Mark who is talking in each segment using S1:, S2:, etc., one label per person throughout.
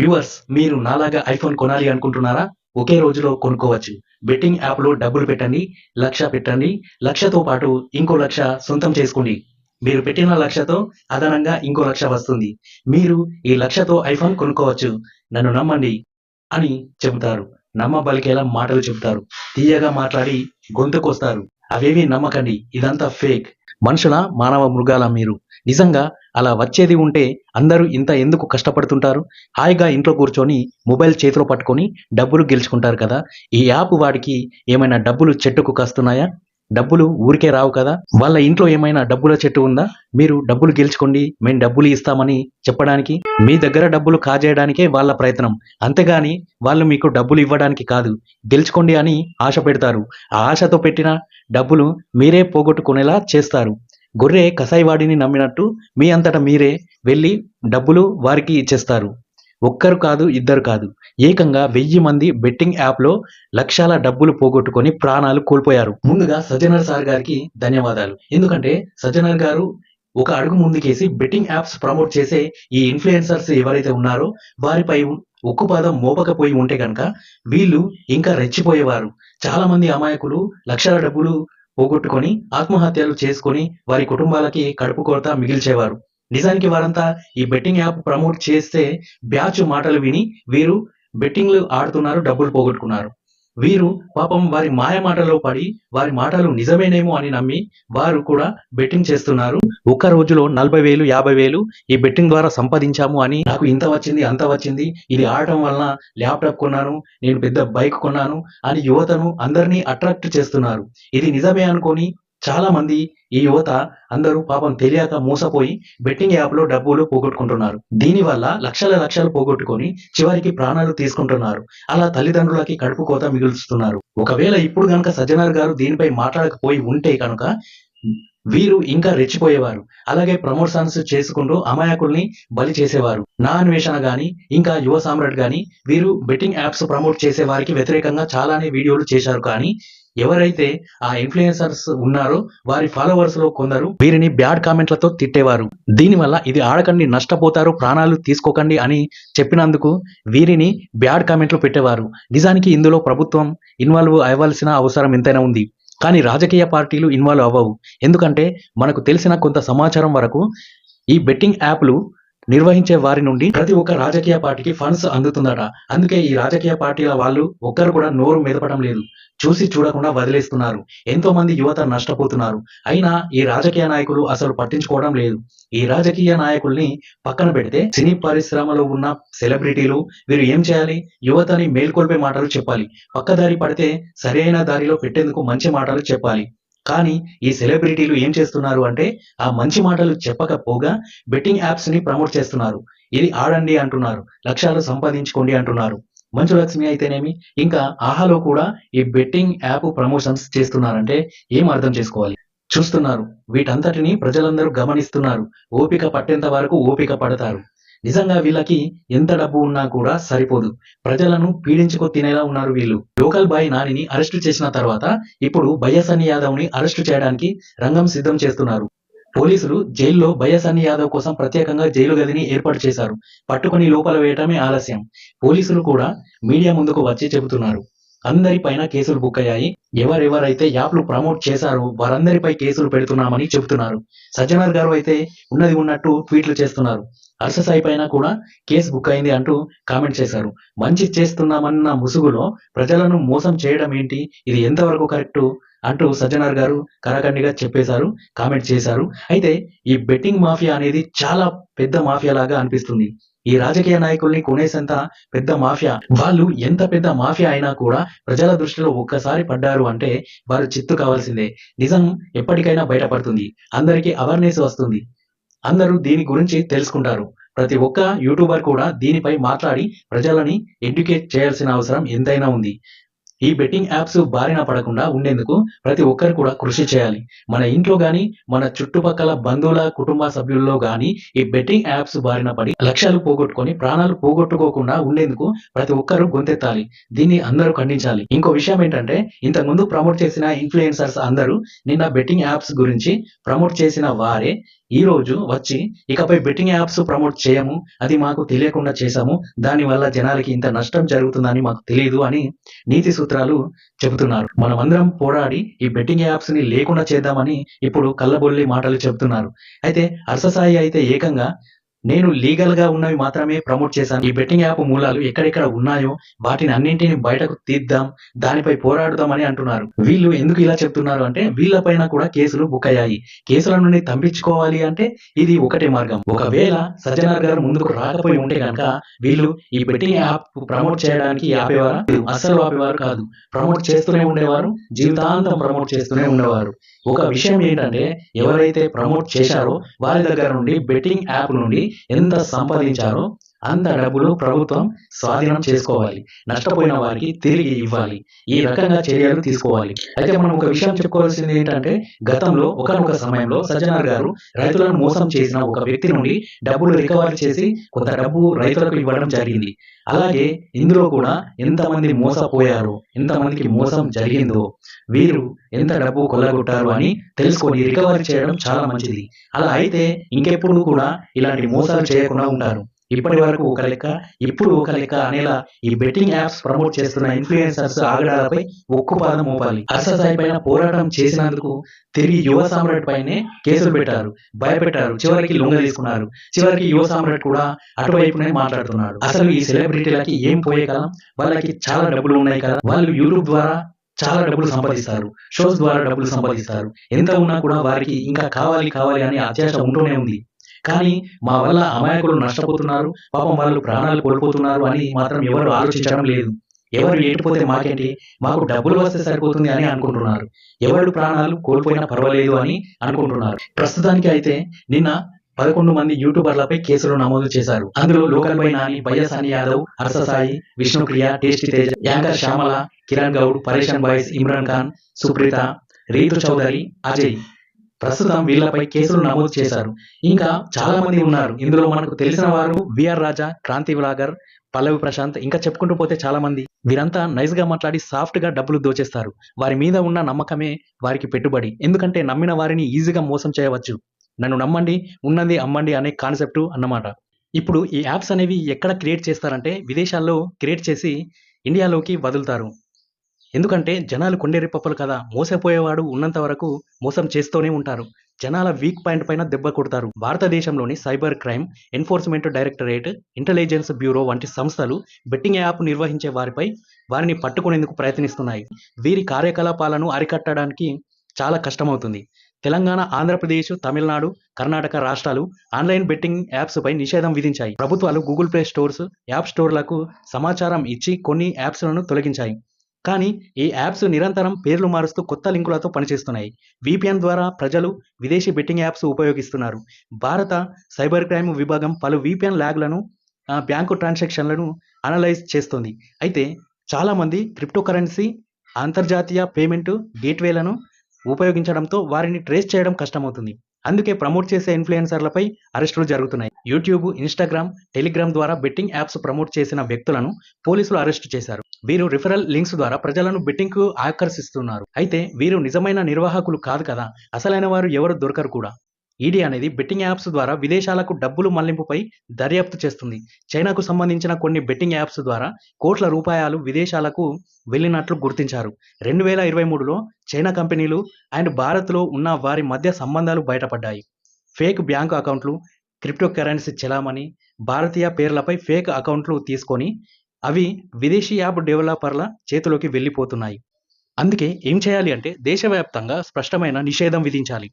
S1: Viewers మీరు నాలాగా iPhone కొనాలి అనుకుంటున్నారా? ఒకే రోజులో కొనుక్కోవచ్చు. బెట్టింగ్ యాప్లో డబ్బులు పెట్టండి లక్ష పెట్టండి లక్షతో పాటు ఇంకో లక్ష సొంతం చేసుకోండి. మీరు పెట్టిన లక్షతో అదనంగా ఇంకో లక్ష వస్తుంది. మీరు ఈ లక్షతో ఐఫోన్ కొనుక్కోవచ్చు. నన్ను నమ్మండి అని చెబుతారు. నమ్మబలికేలా మాటలు చెబుతారు. తీయగా మాట్లాడి గొంతుకొస్తారు. అవేవి నమ్మకండి. ఇదంతా ఫేక్. మనుషుల మానవ మృగాల మీరు. నిజంగా అలా వచ్చేది ఉంటే అందరూ ఇంత ఎందుకు కష్టపడుతుంటారు? హాయిగా ఇంట్లో కూర్చొని మొబైల్ చేతిలో పట్టుకొని డబ్బులు గెలుచుకుంటారు కదా? ఈ యాప్ వాడికి ఏమైనా డబ్బులు చెట్టుకు కాస్తున్నాయా? డబ్బులు ఊరికే రావు కదా? వాళ్ళ ఇంట్లో ఏమైనా డబ్బుల చెట్టు ఉందా? మీరు డబ్బులు గెలుచుకోండి మేము డబ్బులు ఇస్తామని చెప్పడానికి? మీ దగ్గర డబ్బులు కాజేయడానికే వాళ్ళ ప్రయత్నం. అంతేగాని వాళ్ళు మీకు డబ్బులు ఇవ్వడానికి కాదు. గెలుచుకోండి అని ఆశ పెడతారు. ఆ ఆశతో పెట్టిన డబ్బులు మీరే పోగొట్టుకునేలా చేస్తారు. గొర్రె కసాయివాడిని నమ్మినట్టు మీ అంతటా మీరే వెళ్ళి డబ్బులు వారికి ఇచ్చేస్తారు. ఒక్కరు కాదు ఇద్దరు కాదు. ఏకంగా వెయ్యి మంది బెట్టింగ్ యాప్లో లక్షల డబ్బులు పోగొట్టుకొని ప్రాణాలు కోల్పోయారు. ముందుగా సజ్జనర్ సార్ గారికి ధన్యవాదాలు. ఎందుకంటే సజ్జనర్ గారు ఒక అడుగు ముందుకేసి బెట్టింగ్ యాప్స్ ప్రమోట్ చేసే ఈ ఇన్ఫ్లుయెన్సర్స్ ఎవరైతే ఉన్నారో వారిపై ఉక్కు పాదం మోపకపోయి ఉంటే కనుక వీళ్ళు ఇంకా రెచ్చిపోయేవారు. చాలా మంది అమాయకులు లక్షల డబ్బులు పోగొట్టుకొని ఆత్మహత్యలు చేసుకొని వారి కుటుంబాలకి కడుపు కొరత మిగిల్చేవారు. నిజానికి వారంతా ఈ బెట్టింగ్ యాప్ ప్రమోట్ చేస్తే బ్యాచ్ మాటలు విని వీరు బెట్టింగ్లు ఆడుతున్నారు డబ్బులు పోగొట్టుకున్నారు. వీరు పాపం వారి మాయ మాటలో పడి వారి మాటలు నిజమేనేమో అని నమ్మి వారు కూడా బెట్టింగ్ చేస్తున్నారు. ఒక్క రోజులో నలభై వేలు యాభై వేలు ఈ బెట్టింగ్ ద్వారా సంపాదించాము అని నాకు ఇంత వచ్చింది అంత వచ్చింది ఇది ఆడటం వలన ల్యాప్టాప్ కొన్నాను నేను పెద్ద బైక్ కొన్నాను అని యువతను అందరినీ అట్రాక్ట్ చేస్తున్నారు. ఇది నిజమే అనుకొని చాలా మంది ఈ యువత అందరూ పాపం తెలియక మోసపోయి బెట్టింగ్ యాప్లో డబ్బులు పోగొట్టుకుంటున్నారు. దీనివల్ల లక్షల లక్షలు పోగొట్టుకొని చివరికి ప్రాణాలు తీసుకుంటున్నారు. అలా తల్లిదండ్రులకి కడుపు కోత మిగులుస్తున్నారు. ఒకవేళ ఇప్పుడు గనక సజ్జనార్ గారు దీనిపై మాట్లాడకపోయి ఉంటే కనుక వీరు ఇంకా రెచ్చిపోయేవారు. అలాగే ప్రమోషన్స్ చేసుకుంటూ అమాయకుల్ని బలి చేసేవారు. నా అన్వేషణ గాని ఇంకా యువ సామ్రాట్ గాని వీరు బెట్టింగ్ యాప్స్ ప్రమోట్ చేసే వారికి వ్యతిరేకంగా చాలానే వీడియోలు చేశారు కానీ ఎవరైతే ఆ ఇన్ఫ్లుయెన్సర్స్ ఉన్నారో వారి ఫాలోవర్స్లో కొందరు వీరిని బ్యాడ్ కామెంట్లతో తిట్టేవారు. దీనివల్ల ఇది ఆడకండి నష్టపోతారు ప్రాణాలు తీసుకోకండి అని చెప్పినందుకు వీరిని బ్యాడ్ కామెంట్లు పెట్టేవారు. నిజానికి ఇందులో ప్రభుత్వం ఇన్వాల్వ్ అవ్వాల్సిన అవసరం ఎంతైనా ఉంది. కానీ రాజకీయ పార్టీలు ఇన్వాల్వ్ అవ్వవు. ఎందుకంటే మనకు తెలిసిన కొంత సమాచారం వరకు ఈ బెట్టింగ్ యాప్లు నిర్వహించే వారి నుండి ప్రతి ఒక్క రాజకీయ పార్టీకి ఫండ్స్ అందుతుందట. అందుకే ఈ రాజకీయ పార్టీల వాళ్ళు ఒక్కరు కూడా నోరు మెదపడం లేదు. చూసి చూడకుండా వదిలేస్తున్నారు. ఎంతో మంది యువత నష్టపోతున్నారు. అయినా ఈ రాజకీయ నాయకులు అసలు పట్టించుకోవడం లేదు. ఈ రాజకీయ నాయకుల్ని పక్కన పెడితే సినీ పరిశ్రమలో ఉన్న సెలబ్రిటీలు వీరు ఏం చేయాలి? యువతని మేల్కొల్పే మాటలు చెప్పాలి. పక్కదారి పడితే సరైన దారిలో పెట్టేందుకు మంచి మాటలు చెప్పాలి. కానీ ఈ సెలబ్రిటీలు ఏం చేస్తున్నారు అంటే ఆ మంచి మాటలు చెప్పకపోగా బెట్టింగ్ యాప్స్ని ప్రమోట్ చేస్తున్నారు. ఇది ఆడండి అంటున్నారు. లక్ష్యాలు సంపాదించుకోండి అంటున్నారు. మంచు లక్ష్మి అయితేనేమి? ఇంకా ఆహాలో కూడా ఈ బెట్టింగ్ యాప్ ప్రమోషన్స్ చేస్తున్నారంటే ఏం అర్థం చేసుకోవాలి? చూస్తున్నారు. వీటంతటిని ప్రజలందరూ గమనిస్తున్నారు. ఓపిక పట్టేంత వరకు ఓపిక పడతారు. నిజంగా వీళ్ళకి ఎంత డబ్బు ఉన్నా కూడా సరిపోదు. ప్రజలను పీడించుకు తినేలా ఉన్నారు వీళ్ళు. లోకల్ బాయ్ నానిని అరెస్టు చేసిన తర్వాత ఇప్పుడు బయ్యసన్ని యాదవ్ని అరెస్టు చేయడానికి రంగం సిద్ధం చేస్తున్నారు. పోలీసులు జైల్లో బయ్యసన్ని యాదవ్ కోసం ప్రత్యేకంగా జైలు గదిని ఏర్పాటు చేశారు. పట్టుకొని లోపల వేయటమే ఆలస్యం. పోలీసులు కూడా మీడియా ముందుకు వచ్చి చెబుతున్నారు. అందరిపైన కేసులు బుక్ అయ్యాయి ఎవరెవరైతే యాప్లు ప్రమోట్ చేశారో వారందరిపై కేసులు పెడుతున్నామని చెబుతున్నారు. సజ్జనార్ గారు అయితే ఉన్నది ఉన్నట్టు ట్వీట్లు చేస్తున్నారు. హర్ష సాయి పైన కూడా కేసు బుక్ అయింది అంటూ కామెంట్ చేశారు. మంచి చేస్తున్నామన్న ముసుగులో ప్రజలను మోసం చేయడం ఏంటి? ఇది ఎంతవరకు కరెక్ట్? అంటూ సజ్జనార్ గారు కరాఖండిగా చెప్పేశారు కామెంట్ చేశారు. అయితే ఈ బెట్టింగ్ మాఫియా అనేది చాలా పెద్ద మాఫియా లాగా అనిపిస్తుంది. ఈ రాజకీయ నాయకుల్ని కొనేసేంత పెద్ద మాఫియా? వాళ్ళు ఎంత పెద్ద మాఫియా అయినా కూడా ప్రజల దృష్టిలో ఒక్కసారి పడ్డారు అంటే వారు చిత్తు కావాల్సిందే. నిజం ఎప్పటికైనా బయటపడుతుంది. అందరికీ అవేర్నెస్ వస్తుంది. అందరూ దీని గురించి తెలుసుకుంటారు. ప్రతి ఒక్క యూట్యూబర్ కూడా దీనిపై మాట్లాడి ప్రజలని ఎడ్యుకేట్ చేయాల్సిన అవసరం ఎంతైనా ఉంది. ఈ బెట్టింగ్ యాప్స్ బారిన పడకుండా ఉండేందుకు ప్రతి ఒక్కరు కూడా కృషి చేయాలి. మన ఇంట్లో కానీ మన చుట్టుపక్కల బంధువుల కుటుంబ సభ్యుల్లో కానీ ఈ బెట్టింగ్ యాప్స్ బారిన పడి లక్ష్యాలు పోగొట్టుకొని ప్రాణాలు పోగొట్టుకోకుండా ఉండేందుకు ప్రతి ఒక్కరు గొంతెత్తాలి. దీన్ని అందరూ ఖండించాలి. ఇంకో విషయం ఏంటంటే ఇంతకుముందు ప్రమోట్ చేసిన ఇన్ఫ్లుయెన్సర్స్ అందరూ నిన్న బెట్టింగ్ యాప్స్ గురించి ప్రమోట్ చేసిన వారే ఈ రోజు వచ్చి ఇకపై బెట్టింగ్ యాప్స్ ప్రమోట్ చేయము అది మాకు తెలియకుండా చేశాము దానివల్ల జనాలకి ఇంత నష్టం జరుగుతుందని మాకు తెలియదు అని నీతి సూత్రాలు చెబుతున్నారు. మనమందరం పోరాడి ఈ బెట్టింగ్ యాప్స్ని లేకుండా చేద్దామని ఇప్పుడు కళ్ళబొల్లి మాటలు చెబుతున్నారు. అయితే అర్ససాయి అయితే ఏకంగా నేను లీగల్గా ఉన్నవి మాత్రమే ప్రమోట్ చేశాను. ఈ బెట్టింగ్ యాప్ మూలాలు ఎక్కడెక్కడ ఉన్నాయో వాటిని అన్నింటిని బయటకు తీద్దాం దానిపై పోరాడుదామని అంటున్నారు. వీళ్ళు ఎందుకు ఇలా చెప్తున్నారు అంటే వీళ్ళపైన కూడా కేసులు బుక్ అయ్యాయి. కేసుల నుండి తప్పించుకోవాలి అంటే ఇది ఒకటే మార్గం. ఒకవేళ సజ్జనార్ గారు ముందుకు రాకపోయి ఉంటే కనుక వీళ్ళు ఈ బెట్టింగ్ యాప్ ప్రమోట్ చేయడానికి ఆపేవారు? అస్సలు ఆపేవారు కాదు. ప్రమోట్ చేస్తూనే ఉండేవారు జీవితాంతం ప్రమోట్ చేస్తూనే ఉండేవారు. ఒక విషయం ఏంటంటే ఎవరైతే ప్రమోట్ చేశారో వారి దగ్గర నుండి బెట్టింగ్ యాప్ నుండి ఎంత సంపాదించారో అంత డబ్బులు ప్రభుత్వం స్వాధీనం చేసుకోవాలి. నష్టపోయిన వారికి తిరిగి ఇవ్వాలి. ఈ రకంగా చర్యలు తీసుకోవాలి. అయితే మనం ఒక విషయం చెప్పుకోవాల్సింది ఏంటంటే గతంలో ఒకనొక సమయంలో సజ్జనార్ గారు రైతులను మోసం చేసిన ఒక వ్యక్తి నుండి డబ్బులు రికవరీ చేసి కొంత డబ్బు రైతులకు ఇవ్వడం జరిగింది. అలాగే ఇందులో కూడా ఎంతమంది మోసపోయారు ఎంతమందికి మోసం జరిగిందో వీరు ఎంత డబ్బు కొల్లగొట్టారు అని తెలుసుకొని రికవరీ చేయడం చాలా మంచిది. అలా అయితే ఇంకెప్పుడు కూడా ఇలాంటి మోసాలు చేయకుండా ఉంటారు. ఇప్పటి వరకు ఒక లెక్క ఇప్పుడు ఒక లెక్క అనేలా ఈ బెట్టింగ్ యాప్స్ ప్రమోట్ చేస్తున్న ఇన్ఫ్లుయెన్సర్స్ ఆగడాలపై ఉక్కుపాదం మోపాలి. అర్ససాయి పైన పోరాటం చేసినందుకు తిరిగి యువ సామ్రాట్ పైనే కేసులు పెట్టారు భయపెట్టారు చివరికి లొంగ తీసుకున్నారు. చివరికి యువ సామ్రాట్ కూడా అటువైపునే మాట్లాడుతున్నాడు. అసలు ఈ సెలబ్రిటీలకి ఏం పోయే కాలం? వాళ్ళకి చాలా డబ్బులు ఉన్నాయి కదా. వాళ్ళు యూట్యూబ్ ద్వారా చాలా డబ్బులు సంపాదిస్తారు షోస్ ద్వారా డబ్బులు సంపాదిస్తారు. ఎంత ఉన్నా కూడా వారికి ఇంకా కావాలి కావాలి అనే అత్యాశ ఉంటూనే ఉంది. కానీ మా వల్ల అమాయకులు నష్టపోతున్నారు పాపం వాళ్ళు ప్రాణాలు కోల్పోతున్నారు అని మాత్రం ఎవరు ఆలోచించడం లేదు. ఎవరు ఏటిపోతే మాకేంటి? మాకు డబ్బులు వస్తే సరిపోతుంది అని అనుకుంటున్నారు. ఎవరు ప్రాణాలు కోల్పోయినా పర్వాలేదు అని అనుకుంటున్నారు. ప్రస్తుతానికి అయితే నిన్న పదకొండు మంది యూట్యూబర్లపై కేసులు నమోదు చేశారు. అందులో local boy Nani Bayya Sunny Yadav Harsha Sai Vishnupriya tasty Teja anchor Shyamala Kiran Goud Pareshan boys Imran Khan Supritha Ritu Chowdary Ajay. ప్రస్తుతం వీళ్ళపై కేసులు నమోదు చేశారు. ఇంకా చాలా మంది ఉన్నారు. ఇందులో మనకు తెలిసిన వారు విఆర్ రాజా క్రాంతి వ్లాగర్ పల్లవి ప్రశాంత్ ఇంకా చెప్పుకుంటూ పోతే చాలా మంది. వీరంతా నైస్గా మాట్లాడి సాఫ్ట్గా డబ్బులు దోచేస్తారు. వారి మీద ఉన్న నమ్మకమే వారికి పెట్టుబడి. ఎందుకంటే నమ్మిన వారిని ఈజీగా మోసం చేయవచ్చు. నన్ను నమ్మండి ఉన్నది అమ్మండి అనే కాన్సెప్ట్ అన్నమాట. ఇప్పుడు ఈ యాప్స్ అనేవి ఎక్కడ క్రియేట్ చేస్తారంటే విదేశాల్లో క్రియేట్ చేసి ఇండియాలోకి వదులుతారు. ఎందుకంటే జనాలు కొండేరి పప్పులు కదా. మోసపోయేవాడు ఉన్నంత వరకు మోసం చేస్తూనే ఉంటారు. జనాల వీక్ పాయింట్ పైన దెబ్బ కొడతారు. భారతదేశంలోని cyber crime enforcement directorate intelligence bureau వంటి సంస్థలు బెట్టింగ్ యాప్ నిర్వహించే వారిపై వారిని పట్టుకునేందుకు ప్రయత్నిస్తున్నాయి. వీరి కార్యకలాపాలను అరికట్టడానికి చాలా కష్టమవుతుంది. తెలంగాణ ఆంధ్రప్రదేశ్ తమిళనాడు కర్ణాటక రాష్ట్రాలు ఆన్లైన్ బెట్టింగ్ యాప్స్ పై నిషేధం విధించాయి. ప్రభుత్వాలు గూగుల్ ప్లే స్టోర్స్ యాప్ స్టోర్లకు సమాచారం ఇచ్చి కొన్ని యాప్స్లను తొలగించాయి. కానీ ఈ యాప్స్ నిరంతరం పేర్లు మారుస్తూ కొత్త లింకులతో పనిచేస్తున్నాయి. విపిఎన్ ద్వారా ప్రజలు విదేశీ బెట్టింగ్ యాప్స్ ఉపయోగిస్తున్నారు. భారత సైబర్ క్రైమ్ విభాగం పలు విపిఎన్ ల్యాగ్లను బ్యాంకు ట్రాన్సాక్షన్లను అనలైజ్ చేస్తుంది. అయితే చాలామంది క్రిప్టో కరెన్సీ అంతర్జాతీయ పేమెంట్ గేట్వేలను ఉపయోగించడంతో వారిని ట్రేస్ చేయడం కష్టమవుతుంది. అందుకే ప్రమోట్ చేసే ఇన్ఫ్లుయెన్సర్లపై అరెస్టులు జరుగుతున్నాయి. యూట్యూబ్ ఇన్స్టాగ్రామ్ టెలిగ్రామ్ ద్వారా బెట్టింగ్ యాప్స్ ప్రమోట్ చేసిన వ్యక్తులను పోలీసులు అరెస్టు చేశారు. వీరు రిఫరల్ లింక్స్ ద్వారా ప్రజలను బెట్టింగ్కు ఆకర్షిస్తున్నారు. అయితే వీరు నిజమైన నిర్వాహకులు కాదు కదా? అసలైన వారు ఎవరు దొరకరు కూడా. ఈడీ అనేది బెట్టింగ్ యాప్స్ ద్వారా విదేశాలకు డబ్బులు మళ్ళింపుపై దర్యాప్తు చేస్తుంది. చైనాకు సంబంధించిన కొన్ని బెట్టింగ్ యాప్స్ ద్వారా కోట్ల రూపాయలు విదేశాలకు వెళ్ళినట్లు గుర్తించారు. రెండు వేల ఇరవై మూడులో చైనా కంపెనీలు అండ్ భారత్లో ఉన్న వారి మధ్య సంబంధాలు బయటపడ్డాయి. ఫేక్ బ్యాంకు అకౌంట్లు క్రిప్టో కరెన్సీ చెలామణి భారతీయ పేర్లపై ఫేక్ అకౌంట్లు తీసుకొని అవి విదేశీ యాప్ డెవలపర్ల చేతిలోకి వెళ్ళిపోతున్నాయి. అందుకే ఏం చేయాలి అంటే దేశవ్యాప్తంగా స్పష్టమైన నిషేధం విధించాలి.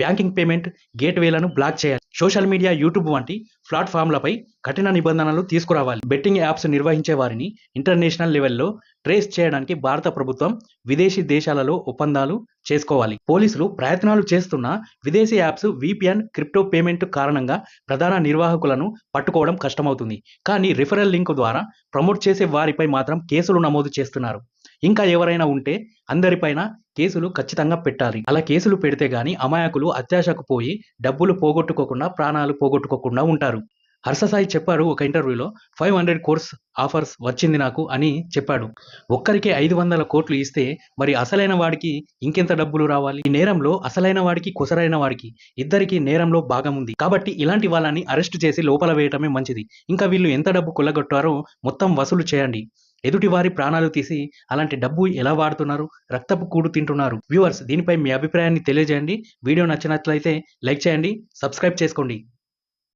S1: బ్యాంకింగ్ పేమెంట్ గేట్వేలను బ్లాక్ చేయాలి. సోషల్ మీడియా యూట్యూబ్ వంటి ప్లాట్ఫామ్లపై కఠిన నిబంధనలు తీసుకురావాలి. బెట్టింగ్ యాప్స్ నిర్వహించే వారిని ఇంటర్నేషనల్ లెవెల్లో ట్రేస్ చేయడానికి భారత ప్రభుత్వం విదేశీ దేశాలలో ఒప్పందాలు చేసుకోవాలి. పోలీసులు ప్రయత్నాలు చేస్తున్న విదేశీ యాప్స్ విపిఎన్ క్రిప్టో పేమెంట్ కారణంగా ప్రధాన నిర్వాహకులను పట్టుకోవడం కష్టమవుతుంది. కానీ రిఫరల్ లింక్ ద్వారా ప్రమోట్ చేసే వారిపై మాత్రం కేసులు నమోదు చేస్తున్నారు. ఇంకా ఎవరైనా ఉంటే అందరిపైన కేసులు ఖచ్చితంగా పెట్టాలి. అలా కేసులు పెడితే గాని అమాయకులు అత్యాశకు పోయి డబ్బులు పోగొట్టుకోకుండా ప్రాణాలు పోగొట్టుకోకుండా ఉంటారు. హర్షసాయి చెప్పాడు ఒక ఇంటర్వ్యూలో ఫైవ్ హండ్రెడ్ కోర్స్ ఆఫర్స్ వచ్చింది నాకు అని చెప్పాడు. ఒక్కరికి ఐదు వందల కోట్లు ఇస్తే మరి అసలైన వాడికి ఇంకెంత డబ్బులు రావాలి? ఈ నేరంలో అసలైన వాడికి కుసరైన వాడికి ఇద్దరికి నేరంలో భాగం ఉంది. కాబట్టి ఇలాంటి వాళ్ళని అరెస్ట్ చేసి లోపల వేయటమే మంచిది. ఇంకా వీళ్ళు ఎంత డబ్బు కొల్లగొట్టారో మొత్తం వసూలు చేయండి. ఎదుటి వారి ప్రాణాలు తీసి అలాంటి డబ్బు ఎలా వాడుతున్నారు? రక్తపు కూడు తింటున్నారు. వ్యూవర్స్ దీనిపై మీ అభిప్రాయాన్ని తెలియజేయండి. వీడియో నచ్చినట్లయితే లైక్ చేయండి సబ్స్క్రైబ్ చేసుకోండి.